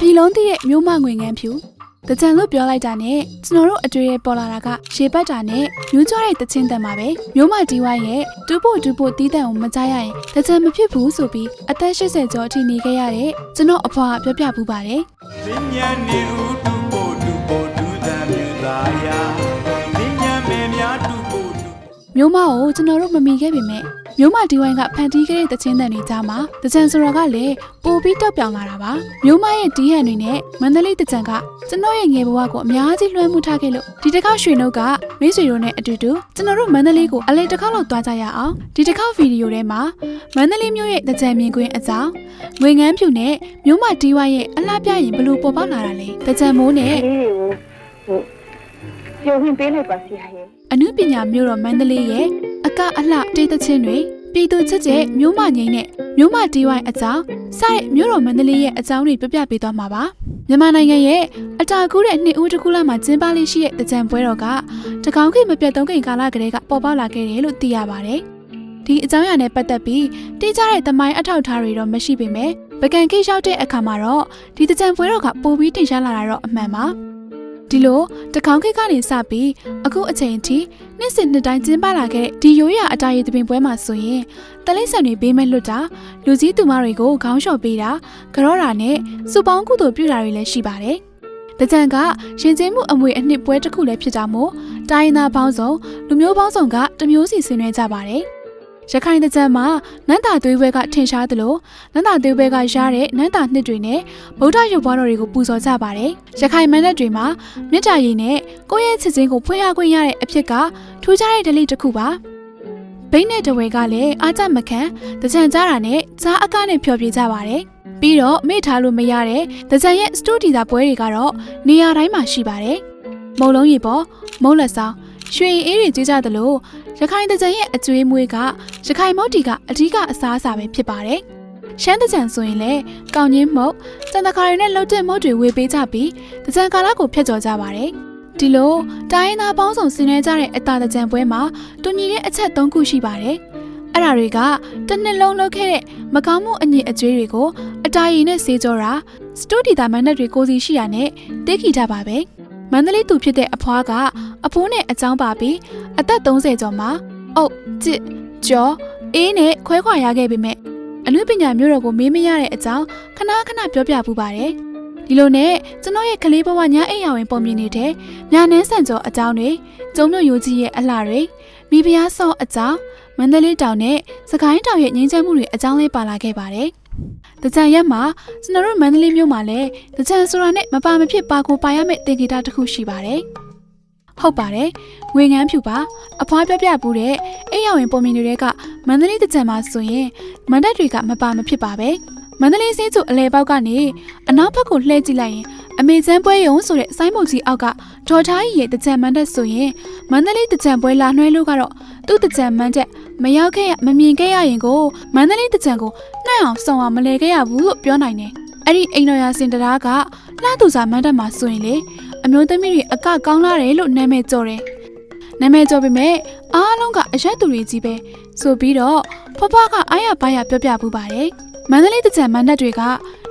ပြည်လုံးသိတဲ့မျိုးမငွေငန်းဖြူတကြံလို့ပြောလိုက်တာနဲ့ကျွန်တော်တို့အတွေ့ရပေါ်လာတာကရေပတ်တာနဲ့မျိုးကြွတဲ့တချင်းတန်ပါပဲမျိုးမတီဝိုင်းရဲ့တူဖို့တူဖို့တီးတန်ကိုမကြားရရင်တကြံမဖြစ်ဘူးဆိုပြီးအသက်80ကျော်အထိနေခဲ့ရတဲ့ကျွန်တော်အဖွားကပြောပြပူပါတယ်ပညာနေဥတုပို့တူပို့ဒုသံမြူသာယာပညာမေများတူပို့တူ မျိုးမကိုကျွန်တော်တို့မမီခဲ့ပေမဲ့မျိုးမဒီဝိုင်းကဖန်တီးခဲ့တဲ့တချင်းတန်တွေကြားမှာတကြံဆိုရကလည်းပိုပြီးတောက်ပြောင်လာတာပါမျိုးမရဲ့တီးဟန်တွေနဲ့မန္တလေးတကြံကကျွန်တော်ရဲ့ငယ်ဘဝကိုအများကြီးလွှမ်းမိုးထားခဲ့လို့ဒီတစ်ခေါက်ရွှေနှုတ်ကမင်းဆွေတို့နဲ့အတူတူကျွန်တော်တို့မန္တလေးကိုအလဲတစ်ခေါက်လောက်သွားကြရအောင်ဒီတစ်ခေါက်ဗီဒီယိုထဲမှာမန္တလေးမြို့ရဲ့တကြံမြင်ကွင်းအကြောင်းငွေငန်းဖြူနဲ့မျိုးမဒီဝိုင်းရဲ့အလားပြရင်ဘလို့ပေါ်ပေါက်လာတာလဲတကြံမိုးနဲ့လေးတွေကိုဟိုပြုံးဝင်ပေးလိုက်ပါဆရာရဲ့ အနုပညာမျိုးတော်မန္တလေးရဲ့အကအလှတေးသချင်းတွေပြည်သူချစ်တဲ့မျိုးမငိမ့်နဲ့မျိုးမတီးဝိုင်းအကြောင်းစတဲ့မျိုးတော်မန္တလေးရဲ့အကြောင်းတွေပြပြပေးသွားမှာပါမြန်မာနိုင်ငံရဲ့အတာကူးတဲ့နှစ်ဦးတစ်ခုလောက်မှာကျင်းပလေးရှိတဲ့တကြံပွဲတော်ကတကောင်ခိမပြတ်သုံးခိန်ကာလကလေးကပေါ်ပေါက်လာခဲ့တယ်လို့သိရပါတယ်ဒီအကြောင်းအရာနဲ့ပတ်သက်ပြီးတိကျတဲ့သမိုင်းအထောက်အထားတွေတော့မရှိပေမဲ့ပကံကိလျှောက်တဲ့အခါမှာတော့ဒီတကြံပွဲတော်ကပိုပြီးထင်ရှားလာတာတော့အမှန်ပါ ဒီလိုတကောင်ခိကနေစပြီးအခုအချိန်အထိနှစ်စဉ်နှစ်တိုင်းကျင်းပလာခဲ့တဲ့ဒီရိုးရာအတားရည်သပင်ပွဲမှာဆိုရင်တလိမ့်ဆန်တွေဘေးမဲ့လွတ်တာလူကြီးသူမတွေကိုခေါင်းလျှော်ပေးတာကြောတာနဲ့စုပေါင်းကုသိုလ်ပြုတာတွေလည်းရှိပါတယ်။တကြံကရှင်ကျင်းမှုအမွေအနှစ်ပွဲတစ်ခုလည်းဖြစ်တာမို့တိုင်းရင်းသားပေါင်းစုံလူမျိုးပေါင်းစုံကတမျိုးစီဆင်နွှဲကြပါတယ်။ ရခိုင်တကြံမှာနန်းတာသွေးပွဲကထင်ရှားသလိုနန်းတာသွေးပွဲကရတဲ့နန်းတာနှစ်တွေနဲ့ဗုဒ္ဓရုပ်ပွားတော်တွေကိုပူဇော်ကြပါတယ်။ရခိုင်မန္တတွေမှာမြစ်တာရည်နဲ့ကိုယ့်ရဲ့ချစ်ချင်းကိုဖွင့်ရခွင့်ရတဲ့အဖြစ်ကထူးခြားတဲ့ဒလိတစ်ခုပါဘိန်းနဲ့တဝဲကလည်းအားကြမခံတကြံကြတာနဲ့ကြားအကနဲ့ဖျော်ပြကြပါတယ်ပြီးတော့မေ့ထားလို့မရတဲ့တကြံရဲ့စတူဒီတာပွဲတွေကတော့နေရာတိုင်းမှာရှိပါတယ်မုံလုံးရီပေါ်မုံလက်ဆောင်ရွှေအေးတွေကြီးကြသလို ရခိုင်တကြံရဲ့အကျွေးမွေးကရခိုင်မော့တီကအဓိကအစားအစာပဲဖြစ်ပါတယ်ရှမ်းတကြံဆိုရင်လည်းကောင်းချင်းမုတ်စံတခါတွေနဲ့လှုပ်တဲ့မုတ်တွေဝေပေးကြပြီးတကြံကာလကိုဖျက်ကျော်ကြပါတယ်ဒီလိုတိုင်းရင်းသားပေါင်းစုံဆင်နွှဲကြတဲ့အတာတကြံပွဲမှာတူညီတဲ့အချက်၃ခုရှိပါတယ်။အဲ့ဒါတွေကတစ်နှစ်လုံးလုပ်ခဲ့တဲ့မကောင်းမှုအညစ်အကြေးတွေကိုအတာရည်နဲ့ဆေးကြောတာစတူဒီတာမန်နက်တွေကိုစီရှိရနဲ့တေးခီတာပါပဲ။ မန္တလေးသူဖြစ်တဲ့အဖွားကအဖိုးနဲ့အချောင်းပါပြီးအသက်30ကျော်မှာအုတ်ကြစ်ကြောအေးနဲ့ခွဲခွာရခဲ့ပေမဲ့အနုပညာမျိုးတော်ကိုမေးမရတဲ့အကြောင်းခဏခဏပြောပြပူပါတယ်။ဒီလိုနဲ့ကျွန်တော်ရဲ့ကလေးဘဝညာအိမ်ရဝင်ပုံမြင်နေတဲ့ညာနှင်းဆန်ကျော်အကြောင်းတွေကျုံမြို့ရိုးကြီးရဲ့အလှတွေမိဖုရားဆော့အကြောင်းမန္တလေးတောင်နဲ့စကိုင်းတောင်ရဲ့ငြိမ်းချမ်းမှုတွေအကြောင်းလေးပါလာခဲ့ပါတယ်။ တကြံရက်မှာကျွန်တော်တို့မန္တလေးမြို့မှာလည်းတကြံဆိုတာနဲ့မပါမဖြစ်ပါကိုပါရမယ့်တင်ဂီတာတစ်ခုရှိပါတယ်။ဟုတ်ပါတယ်။ငွေငန်းဖြူပါအဖွားပြပြပူတဲ့အိမ်ရဝင်ပုံမြင်တွေကမန္တလေးတကြံမှာဆိုရင်မန္တတွေကမပါမဖြစ်ပါပဲ။မန္တလေးစင်းစုအလဲပေါက်ကနေအနောက်ဘက်ကိုလှည့်ကြည့်လိုက်ရင်အမေချမ်းပွဲရုံဆိုတဲ့ဆိုင်းမုတ်ကြီးအောက်ကဒေါ်ထားကြီးရဲ့တကြံမန်းတက်ဆိုရင်မန္တလေးတကြံပွဲလာနှွှဲလို့ကတော့သူ့တကြံမန်းချက်မရောက်ခဲ့ရမမြင်ခဲ့ရရင်ကိုမန္တလေးတကြံကို နှံ့အောင်စုံအောင်မလဲခဲ့ရဘူးလို့ပြောနိုင်တယ်။အဲ့ဒီအိမ်တော်ရာစင်တရားကလှသူစာမန်းတက်မှာဆိုရင်လေအမျိုးသမီးတွေအကကောင်းလာတယ်လို့နာမည်ကျော်တယ်။နာမည်ကျော်ပေမဲ့အားလုံးကအရက်သူတွေကြီးပဲဆိုပြီးတော့ဖွားဖွားကအားရပါရပြောပြပူပါတယ်။မန္တလေးတကြံမန်းတက်တွေက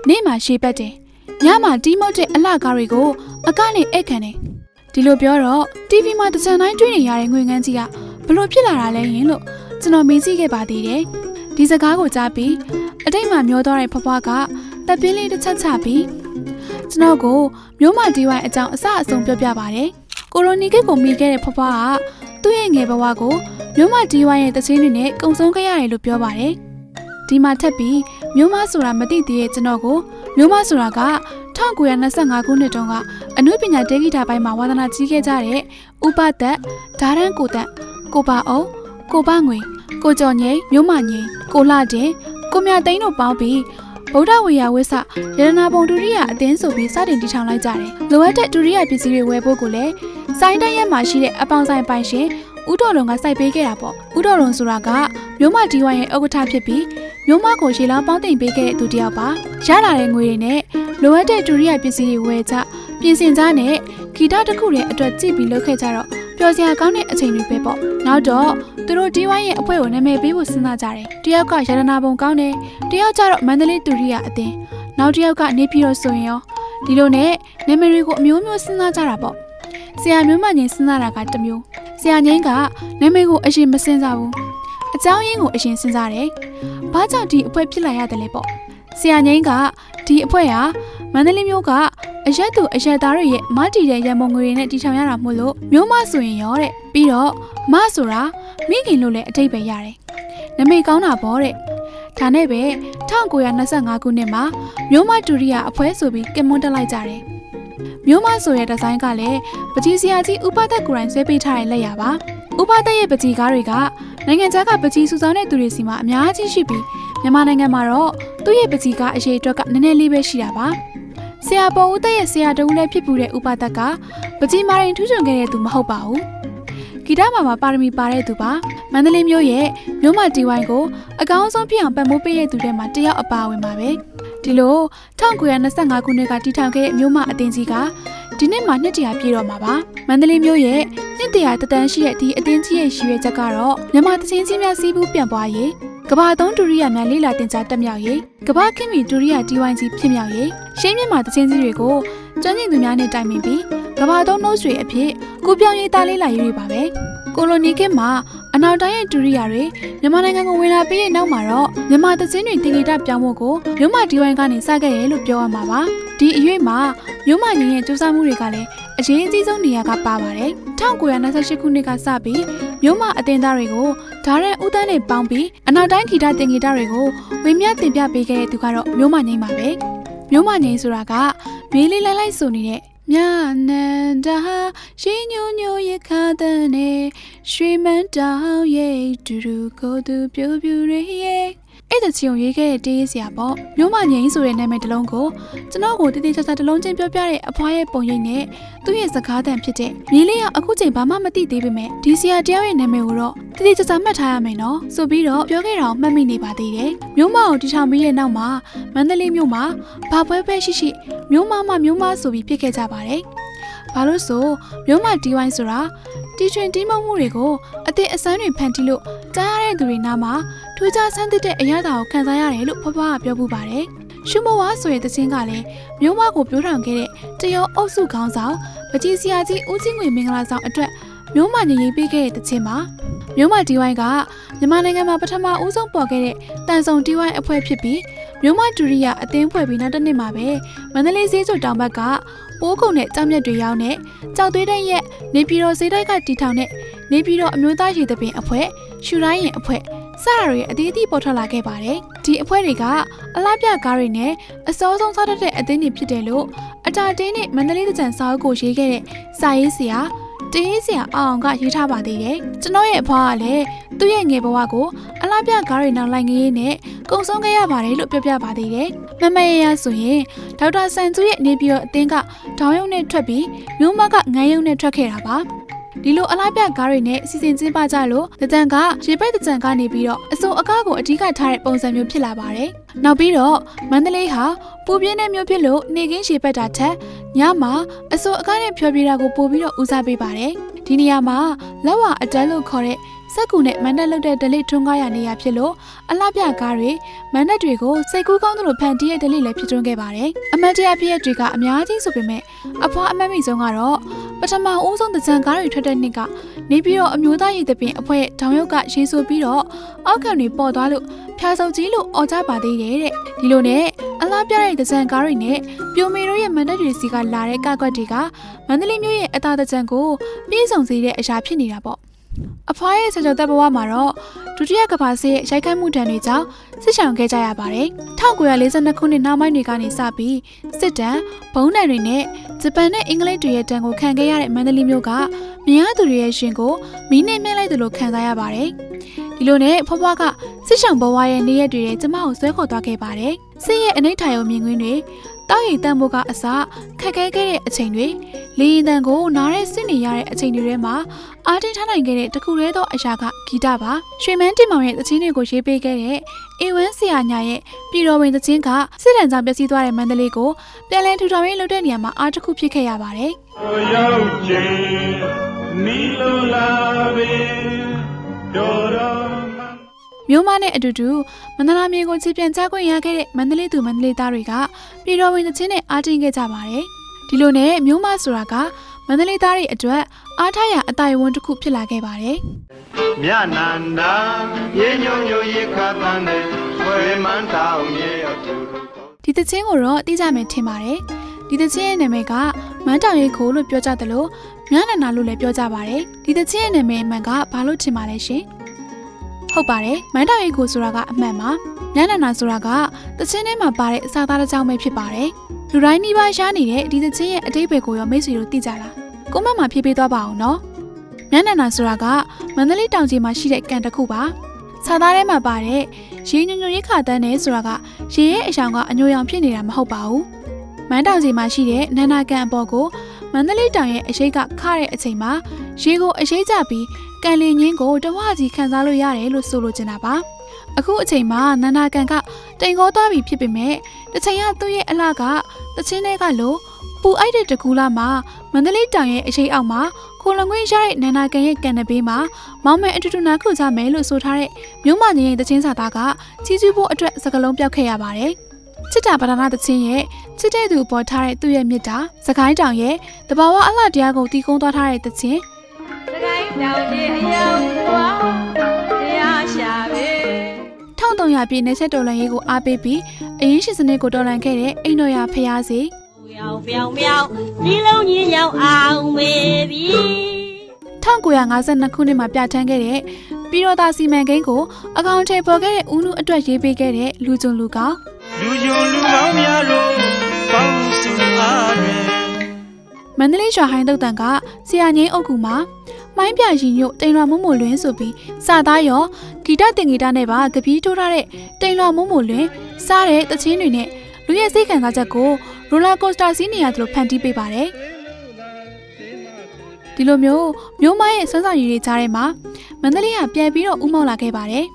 နေ့မှရှေးပတ်တယ်။ညမှာတီးမုတ်တဲ့အလှကားတွေကိုအကနဲ့အိတ်ခံတယ်။ဒီလိုပြောတော့ TV မှာတကြံတိုင်းတွေ့နေရတဲ့ငွေငန်းကြီးကဘလို့ဖြစ်လာတာလဲယင်လို့ကျွန်တော်မေးကြည့်ခဲ့ပါသေးတယ်။ဒီစကားကိုကြားပြီး အတိတ်မှာမျောသွားတဲ့ဖွားဖွားကတပ်ပင်းလေးတစ်ချက်ချပြီးကျွန်တော်ကိုမျိုးမတီးဝိုင်းအကြောင်းအစအဆုံးပြောပြပါတယ်။ကိုလိုနီကိတ်ကိုမိခဲ့တဲ့ဖွားဖွားကသူ့ရဲ့ငယ်ဘဝကိုမျိုးမတီးဝိုင်းရဲ့တခြင်းတွေနဲ့ကုံဆုံးခဲ့ရတယ်လို့ပြောပါတယ်။ဒီမှာထပ်ပြီးမျိုးမဆိုတာမသိသေးတဲ့ကျွန်တော်ကိုမျိုးမဆိုတာက1925ခုနှစ်တုန်းကအနုပညာတေဂီတာပိုင်းမှာဝါသနာကြီးခဲ့ကြတဲ့ဥပသက်ဓာရန်ကိုတက်ကိုပါအောင်ကိုပငွေကိုကျော်ငိမ့်မျိုးမငိမ့်ကိုလှတင် ကိုမြသိန်းတို့ပေါင်းပြီးဗုဒ္ဓဝေယဝိဆရတနာပုံဒုတိယအသင်းဆိုပြီးစတင်တည်ထောင်လိုက်ကြတယ်။လိုအပ်တဲ့ဒုတိယပစ္စည်းတွေဝယ်ဖို့ကိုလည်းစိုင်းတိုင်းရက်မှာရှိတဲ့အပေါင်ဆိုင်ပိုင်ရှင်ဦးတော်လုံးကစိုက်ပေးခဲ့တာပေါ့။ဦးတော်လုံးဆိုတာကမျိုးမတီဝိုင်းရဲ့ဥက္ကဋ္ဌဖြစ်ပြီးမျိုးမကိုရေလောင်းပေါင်းတင်ပေးခဲ့တဲ့သူတစ်ယောက်ပါ။ရလာတဲ့ငွေတွေနဲ့လိုအပ်တဲ့ဒုတိယပစ္စည်းတွေဝယ်ကြပြင်ဆင်ကြနဲ့ဂီတတစ်ခုရဲ့အတွက်ကြည့်ပြီးလုပ်ခဲ့ကြတော့ ပျော်စရာကောင်းတဲ့အချိန်တွေပဲပေါ့နောက်တော့သူတို့ဒီဝိုင်းရဲ့အဖွဲကိုနာမည်ပေးဖို့စဉ်းစားကြတယ်တယောက်ကရတနာပုံကောင်းတယ်တယောက်ကျတော့မန္တလေးတူရိယအသင်းနောက်တစ်ယောက်ကနေပြည်တော်ဆိုရင်ရောဒီလိုနဲ့နာမည်တွေကိုအမျိုးမျိုးစဉ်းစားကြတာပေါ့ဆရာမျိုးမငင်းစဉ်းစားတာကတစ်မျိုးဆရာငင်းကနာမည်ကိုအရင်မစဉ်းစားဘူးအကြောင်းရင်းကိုအရင်စဉ်းစားတယ်ဘာကြောင့်ဒီအဖွဲဖြစ်လာရတယ်လဲပေါ့ဆရာငင်းက ဒီအဖွဲဟာမန္တလေးမျိုးကအရက်သူအရက်သားတွေရဲ့မတီတဲ့ရန်ပုံငွေတွေနဲ့တီထောင်ရတာမို့လို့မျိုးမဆိုရင်ရောတဲ့ပြီးတော့မဆိုတာမိခင်လို့လည်းအတိတ်ပဲရတယ်နမိတ်ကောင်းတာပေါ့တဲ့ဒါနဲ့ပဲ1925ခုနှစ်မှာမျိုးမဒူရိယာအဖွဲဆိုပြီးကင်မွန်းတက်လိုက်ကြတယ်မျိုးမဆိုတဲ့ဒီဇိုင်းကလည်းပကြီးစရာကြီးဥပသက်ကိုယ်တိုင်ဆွဲပေးထားတဲ့လက်ရပါဥပသက်ရဲ့ပကြီးကားတွေကနိုင်ငံခြားကပကြီးစုဆောင်တဲ့သူတွေစီမှာအများကြီးရှိပြီး မြန်မာနိုင်ငံမှာတော့သူ့ရဲ့ပကြီးကားအရေးအတွက်ကနည်းနည်းလေးပဲရှိတာပါဆရာပေါ်ဦးသက်ရဲ့ဆရာတဦးလည်းဖြစ်ပူတဲ့ဥပဒက်ကပကြီးမာရင်ထူးချွန်ခဲ့တဲ့သူမဟုတ်ပါဘူးဂီတမှာမှာပါရမီပါတဲ့သူပါမန္တလေးမျိုးရဲ့မြို့မတီဝိုင်းကိုအကောင်းဆုံးဖြစ်အောင်ပတ်မိုးပေးတဲ့သူတွေမှာတယောက်အပါဝင်ပါပဲဒီလို1925ခုနှစ်ကတည်ထောင်ခဲ့တဲ့မြို့မအသင်းကြီးကဒီနှစ်မှာနှစ်တရာပြည့်တော့မှာပါမန္တလေးမျိုးရဲ့နှစ်တရာတတန်းရှိတဲ့ဒီအသင်းကြီးရဲ့ရည်ရွယ်ချက်ကတော့မြန်မာတချင်းချင်းများစီးပူးပြန်ပွားရေး ကဘာသုံးဒုရိယာများလေးလာတင်ကြားတက်မြောက်ရေးကဘာခင်မီဒုရိယာတီဝိုင်းကြီးဖြစ်မြောက်ရေးရှင်းမြန်မာတချင်းကြီးတွေကိုကျွမ်းကျင်သူများနဲ့တိုင်ပင်ပြီးကဘာသုံးနှုတ်ဆွေအဖြစ်ကိုပြောင်းရေးသားလေးလာရေးတွေပါပဲကိုလိုနီခေတ်မှာအနောက်တိုင်းရဲ့ဒုရိယာတွေမြန်မာနိုင်ငံကိုဝင်လာပြီးတဲ့နောက်မှာတော့မြန်မာတချင်းတွေတင်ဂီတပြောင်းဖို့ကိုမြို့မဒီဝိုင်းကနေစခဲ့တယ်လို့ပြောရမှာပါဒီအရွေ့မှာမြို့မငင်းရဲ့စူးစမ်းမှုတွေကလည်းအရေးအကြီးဆုံးနေရာကပါပါတယ်1928ခုနှစ်ကစပြီးမြို့မအတင်သားတွေကို ဓာတ်ရဲဥတန်းနဲ့ပေါင်းပြီးအနောက်တိုင်းဂီတတင်ဂီတတွေကိုဝေမျှတင်ပြပေးခဲ့တဲ့သူကတော့မြို့မငင်းပါပဲမြို့မငင်းဆိုတာကမြေးလေးလိုက်လိုက်ဆိုနေတဲ့မြနန္ဒာရှင်ညိုညိုရခါတဲ့နေရွှေမန်းတောင်ရဲ့ဒူဒူကိုသူပြူပြူရရဲ့ အဲ့တချီုံရေးခဲ့တဲ့တေးစရာပေါ့မြို့မငိမ့်ဆိုတဲ့နာမည်တစ်လုံးကိုကျွန်တော်ကိုတည်တည်ချာချာတစ်လုံးချင်းပြောပြတဲ့အဖွားရဲ့ပုံရိပ်နဲ့သူ့ရဲ့စကားသံဖြစ်တဲ့မြေလေးကအခုချိန်ဘာမှမသိသေးပေမဲ့ဒီစရာတယောက်ရဲ့နာမည်ကိုတော့တည်တည်ချာချာမှတ်ထားရမယ်နော်ဆိုပြီးတော့ပြောခဲ့တာကိုမှတ်မိနေပါသေးတယ်မြို့မကိုတီထောင်ပြီးတဲ့နောက်မှာမန္တလေးမြို့မှာဘာပွဲပွဲရှိရှိမြို့မမမြို့မဆိုပြီးဖြစ်ခဲ့ကြပါတယ် ဘာလို့ဆိုမြို့မဒီဝိုင်းဆိုတာတီထွင်တီးမုံမှုတွေကိုအသည့်အစမ်းတွေဖန်တီးလို့ကြားရတဲ့သူတွေနားမှာထူးခြားဆန်းသစ်တဲ့အရာတာကိုခံစားရတယ်လို့ဖွားဖွားကပြောပူပါတယ်။ရှုမဝါဆိုတဲ့သချင်းကလည်းမျိုးမကိုပြောထောင်ခဲ့တဲ့တရောအုပ်စုခေါင်းဆောင်ပကြီးစရာကြီးဦးချင်းငွေမင်္ဂလာဆောင်အတွက်မျိုးမညင်ရင်ပေးခဲ့တဲ့သချင်းပါ။မျိုးမဒီဝိုင်းကမြန်မာနိုင်ငံမှာပထမဦးဆုံးပေါ်ခဲ့တဲ့တန်ဆုံဒီဝိုင်းအဖွဲ့ဖြစ်ပြီးမျိုးမဒူရိယာအသင်းဖွဲ့ပြီးနောက်တစ်နှစ်မှာပဲမန္တလေးဈေးကျော်တောင်ဘက်က ပိုးကုံနဲ့ကြောင်မြက်တွေရောက်တဲ့ကြောက်သွေးတဲ့ရဲ့နေပြည်တော်ဈေးတိုက်ကတီထောင်တဲ့နေပြည်တော်အမျိုးသားရေသပင်အဖွဲ့ရှူတိုင်းရင်အဖွဲ့စတာတွေအသေးအသေးပေါ်ထွက်လာခဲ့ပါတယ်။ဒီအဖွဲ့တွေကအလားပြကားတွေနဲ့အစောဆုံးစားတတ်တဲ့အသင်းတွေဖြစ်တယ်လို့အတာတင်းနဲ့မန္တလေးတကြံစာအုပ်ကိုရေးခဲ့တဲ့စာရေးဆရာ တင်းဆရာအောင်ကရေးထားပါသေးတယ်။ကျွန်တော်ရဲ့အဖွားကလည်းသူ့ရဲ့ငယ်ဘဝကိုအလားပြကားတွေနောက်လိုက်ငရေးနဲ့ကုံဆုံးခဲ့ရပါတယ်လို့ပြောပြပါသေးတယ်။မမရရဆိုရင်ဒေါက်တာဆန်ကျူရဲ့နေပြည်တော်အသင်းကဒေါင်းရုံနဲ့ထွက်ပြီးမြို့မကငန်းရုံနဲ့ထွက်ခဲ့တာပါ။ဒီလိုအလားပြကားတွေနဲ့စီစဉ်ကျင်းပကြလို့တကြံကရေပိုက်တကြံကနေပြီးတော့အစုံအကားကိုအဓိကထားတဲ့ပုံစံမျိုးဖြစ်လာပါတယ်။ နောက်ပြီးတော့မန္တလေးဟာပူပြင်းတဲ့မျိုးဖြစ်လို့နေကင်းရေပိုက်တာထက်ညမှာအစုံအကားနဲ့ဖျော်ပြတာကိုပို့ပြီးတော့ဦးစားပေးပါတယ်။ဒီနေရာမှာလက်ဝါအတန်းလို့ခေါ်တဲ့ စက်ကူနဲ့မန်တက်လုတ်တဲ့ဒလိထွန်းကားရနေရဖြစ်လို့အလှပြကားတွေမန်တက်တွေကိုစိတ်ကူးကောင်းသလိုဖန်တီးတဲ့ဒလိလည်းဖြစ်ထွန်းခဲ့ပါတယ်။အမတ်တရားဖြစ်ရတွေကအများကြီးဆိုပေမဲ့အဖွားအမတ်မိဆုံးကတော့ပထမဦးဆုံးတကြံကားတွေထွက်တဲ့နှစ်ကနေပြီးတော့အမျိုးသားရည်သပင်အဖွဲ့ရဲ့တောင်ရုပ်ကရေဆိုပြီးတော့အောက်ခံတွေပေါ်သွားလို့ဖျားစုပ်ကြီးလို့អော်ကြပါသေးတယ်တဲ့ဒီလိုနဲ့အလားပြတဲ့တကြံကားတွေနဲ့ပြိုမေတို့ရဲ့မန်တက်တွေစီကလာတဲ့ကကွက်တွေကမန္တလေးမြို့ရဲ့အသာတကြံကိုပြည့်စုံစေတဲ့အရာဖြစ်နေတာပေါ့ အဖွားရဲ့ဆကြသက်ဘဝမှာတော့ဒုတိယကမ္ဘာစစ်ရဲ့ရိုက်ခတ်မှုတံတွေကြောင့်စစ်ဆောင်ခဲ့ကြရပါတယ်1942ခုနှစ်နောက်ပိုင်းတွေကနေစပြီးစစ်တမ်းဘုံတံတွေနဲ့ဂျပန်နဲ့အင်္ဂလိပ်တွေရဲ့တံကိုခံခဲ့ရတဲ့မန္တလေးမြို့ကမြရသူတွေရဲ့ရှင်ကိုမီးနဲ့မြှလိုက်သလိုခံစားရပါတယ်ဒီလိုနဲ့ဖွားဖွားကစစ်ဆောင်ဘဝရဲ့နေရက်တွေနဲ့ကျမကိုဆွဲခေါ်သွားခဲ့ပါတယ်စစ်ရဲ့အနိဋ္ဌာယုံမြင်ကွင်းတွေ တောက်ရီတန်ဖို့ကအစခက်ခဲခဲ့တဲ့အချိန်တွေလေရင်တန်ကိုနားရဲစစ်နေရတဲ့အချိန်တွေထဲမှာအားတင်းထားနိုင်ခဲ့တဲ့တခုတည်းသောအရာကဂီတပါရွှေမန်းတင်မောင်ရဲ့သချင်းတွေကိုရေးပေးခဲ့တဲ့အေဝန်းဆရာညာရဲ့ပြည်တော်ဝင်သချင်းကစစ်တမ်းကြောင့်ပျက်စီးသွားတဲ့မန္တလေးကိုပြန်လည်ထူထောင်ရေးလုပ်တဲ့နေရာမှာအားတစ်ခုဖြစ်ခဲ့ရပါတယ်ကိုရောက်ချင်းနီလိုလာပင်တော်တော် မှမြို့မနဲ့အတူတူမန္တလာမြေကိုချစ်ပြန်ကြခွင့်ရခဲ့တဲ့မန္တလေးသူမန္တလေးသားတွေကပြည်တော်ဝင်သချင်းနဲ့အားတင်းခဲ့ကြပါတယ်ဒီလိုနဲ့မြို့မဆိုတာကမန္တလေးသားတွေအတွက်အားထားရအတိုင်အဝန်းတစ်ခုဖြစ်လာခဲ့ပါတယ်မြနန္ဒာရေညုံညိုရေခါတန်းနဲ့ဝေမန္တောင်ရေအတူတူဒီသချင်းကိုတော့သိကြမယ်ထင်ပါတယ်ဒီသချင်းရဲ့နာမည်ကမန်းတောင်ရိပ်ခိုးလို့ပြောကြတယ်လို့မြနန္ဒာလို့လည်းပြောကြပါတယ်ဒီသချင်းရဲ့နာမည်အမှန်ကဘာလို့ထင်ပါလဲရှင် ဟုတ်ပါတယ်မန်းတောင်ရိပ်ခိုးဆိုတာကအမှန်ပါမြနန္ဒာဆိုတာကသချင်းထဲမှာပါတဲ့အစာသားတစ်ကြောင်းပဲဖြစ်ပါတယ်လူတိုင်းနှိပါရှားနေတဲ့ဒီသချင်းရဲ့အတိတ်ဘယ်ကိုရောမိတ်ဆွေတို့သိကြလားကိုမတ်မှာဖြေးပေးသွားပါအောင်နော်မြနန္ဒာဆိုတာကမန္တလေးတောင်ကြီးမှာရှိတဲ့ကန်တစ်ခုပါစာသားထဲမှာပါတဲ့ရေညွညွရိခါတန်းနဲ့ဆိုတာကရေရဲ့အဆောင်ကအညိုရောင်ဖြစ်နေတာမဟုတ်ပါဘူး။မန်းတောင်စီမှာရှိတဲ့နန္နာကန်အပေါ်ကိုမန္တလေးတောင်ရဲ့အရှိတ်ကခတဲ့အချိန်မှာရေကိုအရှိတ်ကြပြီး ကန်လီငင်းကိုတဝစီခံစားလို့ရတယ်လို့ဆိုလိုချင်တာပါ။အခုအချိန်မှာနန္နာကန်ကတိမ်ခေါ်သွားပြီဖြစ်ပေမဲ့တစ်ချိန်ကသူ့ရဲ့အလှကတချင်းတွေကလို့ပူအိုက်တဲ့တကူလာမှာမန္တလေးတောင်ရဲ့အရှိတ်အောက်မှာခိုလငွေရတဲ့နန္နာကန်ရဲ့ကန်နဘေးမှာမောင်မဲအတူတူနာခုကြမယ်လို့ဆိုထားတဲ့မြို့မကြီးရဲ့တချင်းစာသားကကြီးကျူးဖို့အတွက်စကလုံးပြောက်ခဲ့ရပါတယ်။ချစ်တာပဒနာတချင်းရဲ့ချစ်တဲ့သူပေါ်ထားတဲ့သူ့ရဲ့မြတ်တာစကိုင်းတောင်ရဲ့တဘာဝအလှတရားကိုတီးကုန်းသွားထားတဲ့တချင်း 1300ပြည့်နေဆက်တော်လန်ရေးကိုအားပေးပြီးအရင်ရှင်စနစ်ကိုတော်လန်ခဲ့တဲ့အိမ်တော်ရဖျားစီပြောင်ပြောင်ပြောင်ဒီလုံးကြီးရောက်အောင်မေပြီ1952ခုနှစ်မှာပြဋ္ဌာန်းခဲ့တဲ့ပြည်တော်သားစီမံကိန်းကိုအကောင့်ထဲပေါ်ခဲ့တဲ့ဦးနုအတွက်ရေးပေးခဲ့တဲ့လူကျုံလူကောင်လူယုံလူကောင်းများတို့ပေါင်းစုအားတွင်မန္တလေးရွာဟိုင်းတုတ်တန်ကဆရာငိမ့်အုပ်ကူမှာ မိုင်းပြရင်ညို့တိမ်လွာမုံမိုလွင်ဆိုပြီးစာသားရောဂီတတင်ဂီတနဲ့ပါကပီးထိုးထားတဲ့တိမ်လွာမုံမိုလွင်စားတဲ့တချင်းတွေနဲ့လူရဲ့စိတ်ခံစားချက်ကိုရိုလာကိုစတာစီးနေရတယ်လို့ဖန်တီးပေးပါတယ်ဒီလိုမျိုးမျိုးမရဲ့ဆွမ်းဆောင်ရည်တွေကြားထဲမှာမန္တလေးကပြန်ပြီးတော့ဥမောက်လာခဲ့ပါတယ်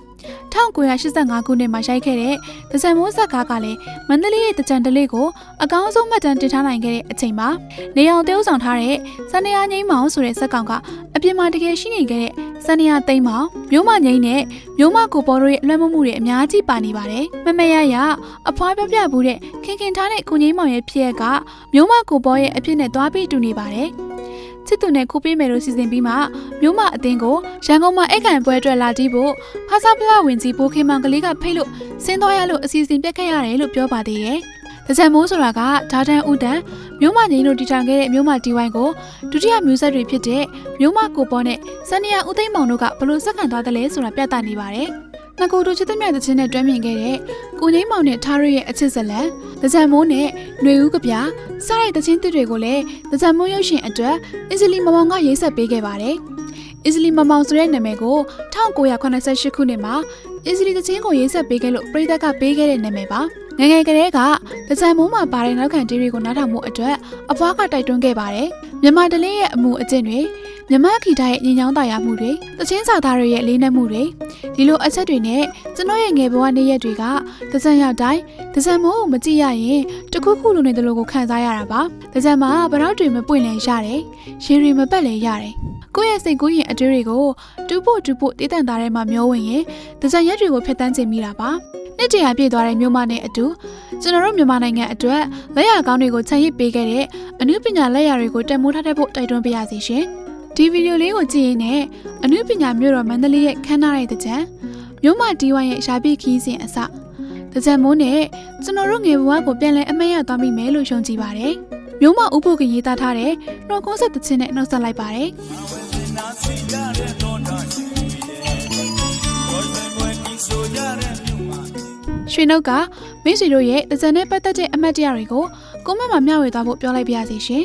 1985ခုနှစ်မှာရိုက်ခဲ့တဲ့တကြံမိုးဆက်ကားကလည်းမန္တလေးရဲ့တကြံတလေးကိုအကောင်းဆုံးမှတ်တမ်းတင်ထားနိုင်ခဲ့တဲ့အချိန်မှာနေအောင်တိုးဆောင်ထားတဲ့စန္ဒယာငိမ့်မောင်ဆိုတဲ့ဇက်ကောင်ကအပြင်မှာတကယ်ရှိနေခဲ့တဲ့စန္ဒယာသိမ့်မောင်မျိုးမငိမ့်နဲ့မျိုးမကိုပေါ်တို့ရဲ့လွှမ်းမိုးမှုတွေအများကြီးပါနေပါတယ်မမရရအဖွားပြပြဘူးတဲ့ခင်ခင်ထားတဲ့ကိုငိမ့်မောင်ရဲ့ဖြစ်ရက်ကမျိုးမကိုပေါ်ရဲ့အဖြစ်နဲ့သွားပြီးတူနေပါတယ် ချစ်သူနဲ့ခိုးပေးမယ်လို့စီစဉ်ပြီးမှမြို့မအတင်းကိုရန်ကုန်မှာအိတ်ခံပွဲအတွက်လာတီးဖို့ဖာစာဖလာဝင်ကြီးဘိုးခင်မောင်ကလေးကဖိတ်လို့ဆင်းသွားရလို့အစီအစဉ်ပြတ်ခဲ့ရတယ်လို့ပြောပါသေးတယ်။တကြံမိုးဆိုတာကဓာတန်ဥတန်မြို့မငင်းတို့တီထောင်ခဲ့တဲ့မြို့မတီဝိုင်းကိုဒုတိယမျိုးဆက်တွေဖြစ်တဲ့မြို့မကိုပေါ်နဲ့စန္ဒယာဦးသိန်းမောင်တို့ကဘလို့စက္ကန့်သွားတယ်လဲဆိုတာပြသနေပါတယ်။ နှစ်ကိုတို့ချစ်သမျှတခြင်းနဲ့တွဲမြင်ခဲ့တဲ့ကိုငိမ့်မောင်နဲ့ထားရရဲ့အချစ်ဇလံတကြံမိုးနဲ့ຫນွေဦးကပြစားတဲ့တခြင်းတစ်တွေကိုလည်းတကြံမိုးရုပ်ရှင်အတွက်အစ္စလီမမောင်ကရေးဆက်ပေးခဲ့ပါတယ်။အစ္စလီမမောင်ဆိုတဲ့နာမည်ကို1988ခုနှစ်မှာအစ္စလီတခြင်းကိုရေးဆက်ပေးခဲ့လို့ပြည်သက်ကပေးခဲ့တဲ့နာမည်ပါ။ငယ်ငယ်ကလေးကတကြံမိုးမှာပါတဲ့နောက်ခံတီးတွေကိုနားထောင်မှုအတွက်အဖွားကတိုက်တွန်းခဲ့ပါတယ်။မြန်မာတလင်းရဲ့အမှုအကျင့်တွေ မြမခီတာရဲ့ညင်ညောင်းတာယာမှုတွေတချင်းစာသားတွေရဲ့လေးနက်မှုတွေဒီလိုအချက်တွေနဲ့ကျွန်တော်ရဲ့ငယ်ဘဝနေ့ရက်တွေကတစံရောက်တိုင်းတစံမိုးကိုမကြည့်ရရင်တခုခုလိုနေတယ်လို့ကိုခံစားရတာပါတစံမှာဗရောက်တွေမပွင့်လဲရတယ်ရေတွေမပက်လဲရတယ်ကိုယ့်ရဲ့စိတ်ကူးရင်အတွေးတွေကိုတူဖို့တူဖို့တည်တံ့သားထဲမှာမျောဝင်ရင်တစံရက်တွေကိုဖျက်တမ်းချင်မိတာပါနှစ်တရာပြည့်သွားတဲ့မြို့မနဲ့အတူကျွန်တော်တို့မြန်မာနိုင်ငံအတွက်လက်ရကောင်းတွေကိုခြံရစ်ပေးခဲ့တဲ့အမှုပညာလက်ရာတွေကိုတန်မိုးထားတဲ့ဖို့တိုက်တွန်းပေးရစီရှင်။ ဒီဗီဒီယိုလေးကိုကြည့်ရင်လည်းအနုပညာမျိုးတော်မန္တလေးရဲ့ခမ်းနားတဲ့တကြံမြို့မတီးဝိုင်းရဲ့ရှားပြခီးစဉ်အစတကြံမိုးနဲ့ကျွန်တော်တို့ငယ်ဘဝကိုပြန်လဲအမဲရသွားမိမယ်လို့ယုံကြည်ပါတယ်မြို့မဥပုပ်ကရေးသားထားတဲ့နှော်ကုန်းဆက်တခြင်းနဲ့နှုတ်ဆက်လိုက်ပါတယ်နာစီကြတဲ့တော့တာရှိတယ်ဘောစံပွဲဒီဆိုကြတဲ့မြို့မှာရွှေနှုတ်ကမိတ်ဆွေတို့ရဲ့တကြံနဲ့ပတ်သက်တဲ့အမှတ်တရတွေကိုကွန်မန့်မှာမျှဝေသွားဖို့ပြောလိုက်ပါရစေရှင်